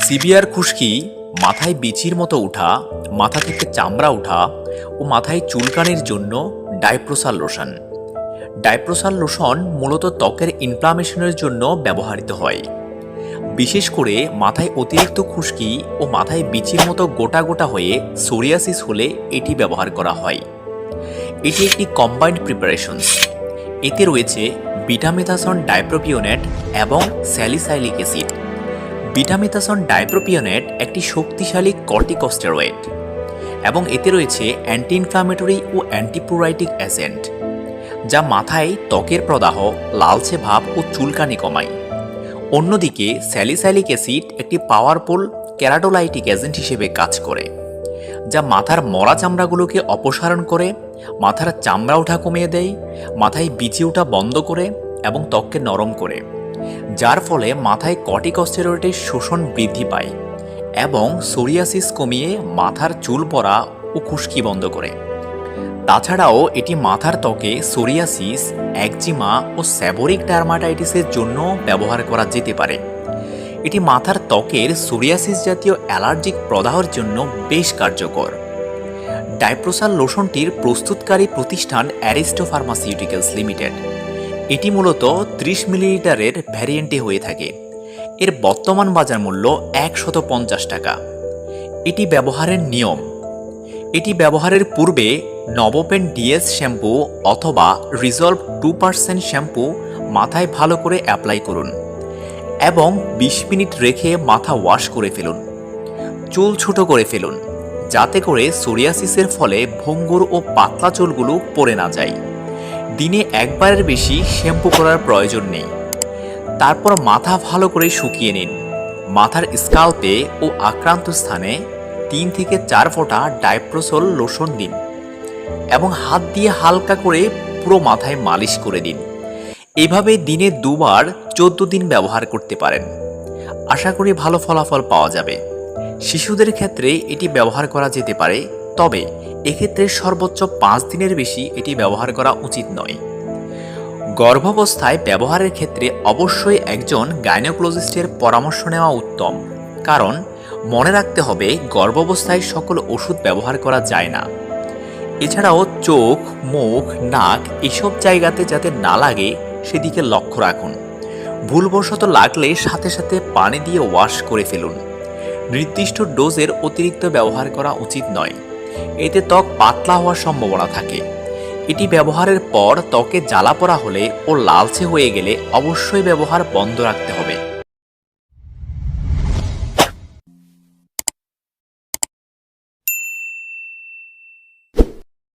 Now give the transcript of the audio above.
Severe খুশকি, মাথায় বিচির মতো ওঠা মাথা থেকে চামড়া ওঠা ও মাথায় চুলকানির জন্য ডাইপ্রোসাল লোশন। ডাইপ্রোসাল লোশন মূলত ত্বকের ইনফ্লামেশনের জন্য ব্যবহৃত হয়। বিশেষ করে মাথায় অতিরিক্ত খুশকি ও মাথায় বিচির মতো গোটা গোটা হয়ে সোরিয়াসিস হলে এটি ব্যবহার করা হয়। এটি একটি কম্বাইন্ড প্রিপারেশনস এতে রয়েছে বিটামেথাসন ডাইপ্রোপিওনেট এবং স্যালিসাইলিক অ্যাসিড বিটামেথাসন ডাইপ্রোপিওনেট একটি শক্তিশালী কর্টিকস্টেরয়েড এবং এতে রয়েছে অ্যান্টি ইনফ্লামেটরি ও অ্যান্টিপ্রোরাইটিক এজেন্ট যা মাথায় ত্বকের প্রদাহ, লালচে ভাব ও চুলকানি কমায়। অন্যদিকে স্যালিস্যালিক অ্যাসিড একটি পাওয়ারফুল ক্যারাডোলাইটিক এজেন্ট হিসেবে কাজ করে, যা মাথার মরা চামড়াগুলোকে অপসারণ করে, মাথার চামড়া ওঠা কমিয়ে দেয়, মাথায় বিচি ওঠা বন্ধ করে এবং ত্বককে নরম করে। যার ফলে মাথায় কর্টিকস্টেরয়েডের শোষণ বৃদ্ধি পায় এবং সোরিয়াসিস কমিয়ে মাথার চুল পড়া ও খুশকি বন্ধ করে। তাছাড়াও এটি মাথার ত্বকে সোরিয়াসিস, একজিমা ও স্যাবোরিক ডার্মাটাইটিসের জন্য ব্যবহার করা যেতে পারে। এটি মাথার ত্বকের সোরিয়াসিস জাতীয় অ্যালার্জিক প্রদাহর জন্য বেশ কার্যকর। ডাইপ্রোসাল লোশনটির প্রস্তুতকারী প্রতিষ্ঠান অ্যারিস্টো ফার্মাসিউটিক্যালস লিমিটেড। এটি মূলত ত্রিশ মিলিলিটারের ভ্যারিয়েন্টে হয়ে থাকে। এর বর্তমান বাজার মূল্য একশত পঞ্চাশ টাকা। এটি ব্যবহারের নিয়ম। এটি ব্যবহারের পূর্বে নবপেন ডিএস শ্যাম্পু অথবা রিজলভ টু পার্সেন্ট শ্যাম্পু মাথায় ভালো করে অ্যাপ্লাই করুন এবং বিশ মিনিট রেখে মাথা ওয়াশ করে ফেলুন। চুল ছোট করে ফেলুন, যাতে করে সোরিয়াসিসের ফলে ভঙ্গুর ও পাতলা চুলগুলো পড়ে না যায়। দিনে একবারের বেশি শ্যাম্পু করার প্রয়োজন নেই। তারপর মাথা ভালো করে শুকিয়ে নিন। মাথার স্কাল্পে ও আক্রান্ত স্থানে তিন থেকে চার ফোঁটা ডাইপ্রোসল লোশন দিন এবং হাত দিয়ে হালকা করে পুরো মাথায় মালিশ করে দিন। এভাবে দিনে দুবার চোদ্দ দিন ব্যবহার করতে পারেন। আশা করি ভালো ফলাফল পাওয়া যাবে। শিশুদের ক্ষেত্রে এটি ব্যবহার করা যেতে পারে তবে এক্ষেত্রে সর্বোচ্চ পাঁচ দিনের বেশি এটি ব্যবহার করা উচিত নয়। গর্ভাবস্থায় ব্যবহারের ক্ষেত্রে অবশ্যই একজন গাইনোকোলজিস্টের পরামর্শ নেওয়া উত্তম, কারণ মনে রাখতে হবে গর্ভাবস্থায় সকল ওষুধ ব্যবহার করা যায় না। এছাড়াও চোখ, মুখ, নাক এসব জায়গাতে যাতে না লাগে, সেদিকে লক্ষ্য রাখুন। ভুলবশত লাগলে সাথে সাথে পানি দিয়ে ওয়াশ করে ফেলুন। নির্দিষ্ট ডোজের অতিরিক্ত ব্যবহার করা উচিত নয়। এতে ত্বক পাতলা হওয়ার সম্ভাবনা থাকে। এটি ব্যবহারের পর ত্বকে জ্বালা পড়া হলে ও লালচে হয়ে গেলে অবশ্যই ব্যবহার বন্ধ রাখতে হবে।